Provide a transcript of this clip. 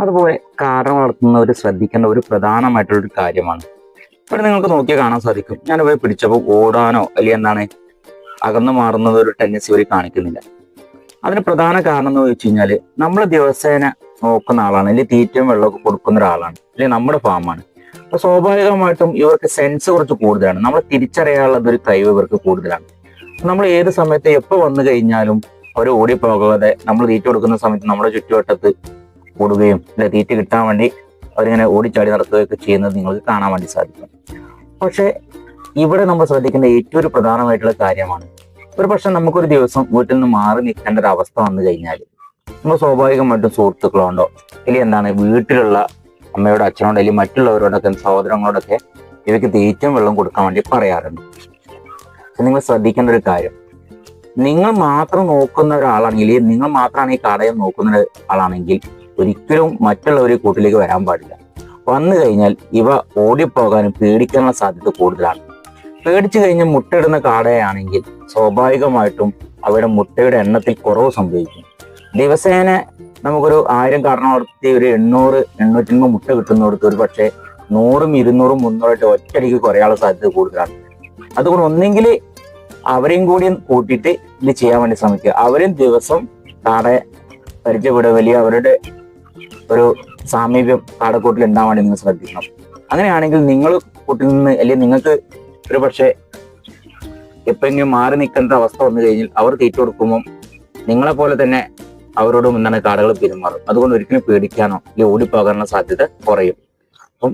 അതുപോലെ കാട വളർത്തുന്നവർ ശ്രദ്ധിക്കേണ്ട ഒരു പ്രധാനമായിട്ടുള്ളൊരു കാര്യമാണ്. ഇവിടെ നിങ്ങൾക്ക് നോക്കിയാൽ കാണാൻ സാധിക്കും. ഞാൻ ഇവയെ പിടിച്ചപ്പോൾ ഓടാനോ അല്ലെങ്കിൽ എന്താണ് അകന്നു മാറുന്നത് ഒരു ടെൻഡൻസി ഇവർ കാണിക്കുന്നില്ല. അതിന് പ്രധാന കാരണം എന്ന് വെച്ച് കഴിഞ്ഞാൽ നമ്മൾ ദിവസേന നോക്കുന്ന ആളാണ് അല്ലെങ്കിൽ തീറ്റയും വെള്ളമൊക്കെ കൊടുക്കുന്ന ഒരാളാണ് അല്ലെങ്കിൽ നമ്മുടെ ഫാമാണ് അപ്പൊ സ്വാഭാവികമായിട്ടും ഇവർക്ക് സെൻസ് കുറച്ച് കൂടുതലാണ്. നമ്മൾ തിരിച്ചറിയാനുള്ള ഒരു കഴിവ് ഇവർക്ക് കൂടുതലാണ്. നമ്മൾ ഏത് സമയത്ത് എപ്പോൾ വന്നു കഴിഞ്ഞാലും അവർ ഓടിപ്പോകാതെ നമ്മൾ തീറ്റ കൊടുക്കുന്ന സമയത്ത് നമ്മുടെ ചുറ്റുവട്ടത്ത് ഓടുകയും അല്ലെ തീറ്റ കിട്ടാൻ വേണ്ടി അവരിങ്ങനെ ഓടിച്ചാടി നടത്തുകയൊക്കെ ചെയ്യുന്നത് നിങ്ങൾക്ക് കാണാൻ വേണ്ടി സാധിക്കും. പക്ഷെ ഇവിടെ നമ്മൾ ശ്രദ്ധിക്കേണ്ട ഏറ്റവും ഒരു പ്രധാനമായിട്ടുള്ള കാര്യമാണ്. ഒരു പക്ഷെ നമുക്കൊരു ദിവസം വീട്ടിൽ നിന്ന് മാറി നിൽക്കേണ്ട ഒരു അവസ്ഥ വന്നു കഴിഞ്ഞാൽ നമ്മൾ സ്വാഭാവികമായിട്ടും സുഹൃത്തുക്കളുണ്ടോ അല്ലെങ്കിൽ എന്താണ് വീട്ടിലുള്ള അമ്മയോടോ അച്ഛനോടോ അല്ലെങ്കിൽ മറ്റുള്ളവരോടൊക്കെ സഹോദരങ്ങളോടൊക്കെ ഇവയ്ക്ക് തീറ്റയും വെള്ളം കൊടുക്കാൻ വേണ്ടി പറയാറുണ്ട്. നിങ്ങൾ ശ്രദ്ധിക്കേണ്ട ഒരു കാര്യം. നിങ്ങൾ മാത്രം നോക്കുന്ന ഒരാളാണെങ്കിൽ നിങ്ങൾ മാത്രമാണ് ഈ കടയെ നോക്കുന്ന ആളാണെങ്കിൽ ഒരിക്കലും മറ്റുള്ളവരെ കൂട്ടിലേക്ക് വരാൻ പാടില്ല. വന്നു കഴിഞ്ഞാൽ ഇവ ഓടിപ്പോകാനും പേടിക്കാനുള്ള സാധ്യത കൂടുതലാണ്. പേടിച്ചു കഴിഞ്ഞ് മുട്ടയിടുന്ന കാടയാണെങ്കിൽ സ്വാഭാവികമായിട്ടും അവയുടെ മുട്ടയുടെ എണ്ണത്തിൽ കുറവ് സംഭവിക്കും. ദിവസേന നമുക്കൊരു ആയിരം കാടനോടത്തി ഒരു എണ്ണൂറ് എണ്ണൂറ്റമ്പത് മുട്ട കിട്ടുന്നിടത്ത് ഒരു പക്ഷേ നൂറും ഇരുന്നൂറും മുന്നൂറായിട്ട് ഒറ്റയടിക്ക് കുറയാനുള്ള സാധ്യത കൂടുതലാണ്. അതുകൊണ്ട് ഒന്നെങ്കിൽ അവരെയും കൂടി കൂട്ടിയിട്ട് ഇത് ചെയ്യാൻ വേണ്ടി ശ്രമിക്കുക. അവരും ദിവസം കാട പരിചയപ്പെടുക വലിയ അവരുടെ ഒരു സാമീപ്യം കാടക്കൂട്ടിൽ ഉണ്ടാവാൻ നിങ്ങൾ ശ്രദ്ധിക്കണം. അങ്ങനെയാണെങ്കിൽ നിങ്ങൾ കൂട്ടിൽ നിന്ന് അല്ലെങ്കിൽ നിങ്ങൾക്ക് ഒരു പക്ഷേ എപ്പോഴെങ്കിലും മാറി നിൽക്കേണ്ട അവസ്ഥ വന്നു കഴിഞ്ഞാൽ അവർ തീറ്റ കൊടുക്കുമ്പോൾ നിങ്ങളെ പോലെ തന്നെ അവരോട് മുന്നാണ് കാടകൾ പെരുമാറും. അതുകൊണ്ട് ഒരിക്കലും പേടിക്കാനോ അല്ലെങ്കിൽ ഓടിപ്പോകാനുള്ള സാധ്യത കുറയും. അപ്പം